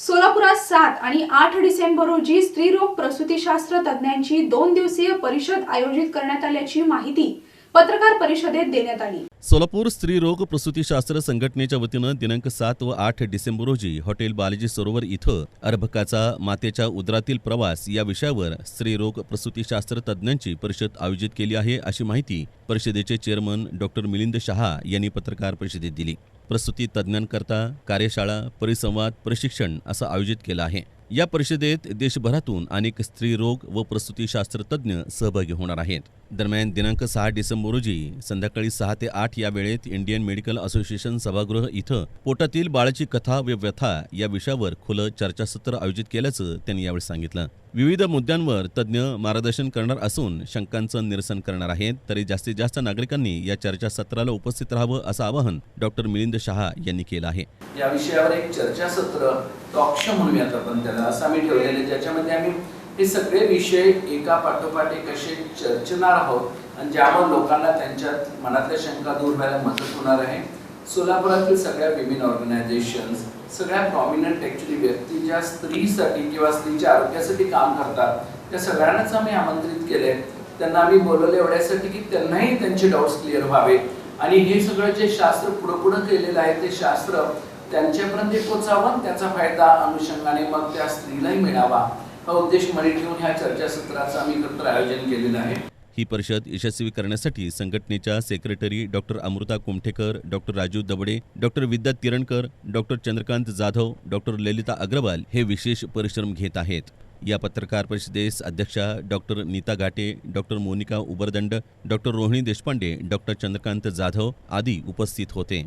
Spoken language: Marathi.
सोलापुरात सात आणि आठ डिसेंबर रोजी स्त्रीरोग प्रसूतीशास्त्र तज्ज्ञांची दोन दिवसीय परिषद आयोजित करण्यात आल्याची माहिती पत्रकार परिषदेत देण्यात आली. सोलापूर स्त्रीरोग प्रसूतीशास्त्र संघटनेच्या वतीनं दिनांक सात व आठ डिसेंबर रोजी हॉटेल बालाजी सरोवर इथं अर्भकाचा मातेच्या उदरातील प्रवास या विषयावर स्त्रीरोग प्रसूतीशास्त्र तज्ज्ञांची परिषद आयोजित केली आहे अशी माहिती परिषदेचे चेअरमन डॉक्टर मिलिंद शहा यांनी पत्रकार परिषदेत दिली. प्रसूती तज्ज्ञांकरता कार्यशाळा परिसंवाद प्रशिक्षण असं आयोजित केलं आहे. या परिषदेत देशभरातून अनेक स्त्रीरोग व प्रसूतीशास्त्र तज्ज्ञ सहभागी होणार आहेत. दरम्यान दिनांक सहा डिसेंबर रोजी संध्याकाळी सहा ते आठ या वेळेत इंडियन मेडिकल असोसिएशन सभागृह इथं पोटातील बाळाची कथा व व्यथा या विषयावर खुलं चर्चासत्र आयोजित केल्याचं त्यांनी यावेळी सांगितलं. विविध मुद्द्यांवर तज्ज्ञ मार्गदर्शन करणार असून शंकांचं निरसन करणार आहेत. तरी जास्तीत जास्त नागरिकांनी या चर्चासत्राला उपस्थित राहावं असं आवाहन डॉक्टर मिलिंद शहा यांनी केलं आहे. या विषयावर एक चर्चासत्र टॉक म्हणून आपण त्याला असं आम्ही ठेवलेलं ज्याच्यामध्ये आम्ही हे सगळे विषय एका पाठोपाठ एक असे चर्चणार आहोत आणि ज्यामुळे लोकांना त्यांच्या मनातल्या शंका दूर व्हायला मदत होणार आहे. सोलापुरातील सगळ्या विमेन ऑर्गनायझेशन्स सगळ्या प्रॉमिनंट ॲक्च्युली व्यक्ती ज्या स्त्रीसाठी किंवा स्त्रीच्या आरोग्यासाठी काम करतात त्या सगळ्यांनाच आम्ही आमंत्रित केले त्यांना आम्ही बोलवले एवढ्यासाठी की त्यांनाही त्यांचे डाऊट्स क्लिअर व्हावे. आणि हे सगळं जे शास्त्र पुढं पुढं केलेलं आहे ते शास्त्र त्यांच्यापर्यंत ते पोचावं आणि त्याचा फायदा अनुषंगाने मग त्या स्त्रीलाही मिळावा. हा उद्देश मनी ठेवून ह्या चर्चासत्राचं आम्ही एकत्र आयोजन केलेलं आहे. ही परिषद यशस्वी करण्यासाठी संघटनेच्या secretary doctor Amruta Kumthekar doctor Raju Dabade doctor Vidya Tirankar doctor Chandrakant Jadhav doctor Lalita Agarwal हे विशेष परिश्रम घेत आहेत. या पत्रकार परिषदेस अध्यक्षा doctor Neeta Ghate doctor Monika Ubardand doctor Rohini Deshpande doctor Chandrakant Jadhav आदी उपस्थित होते.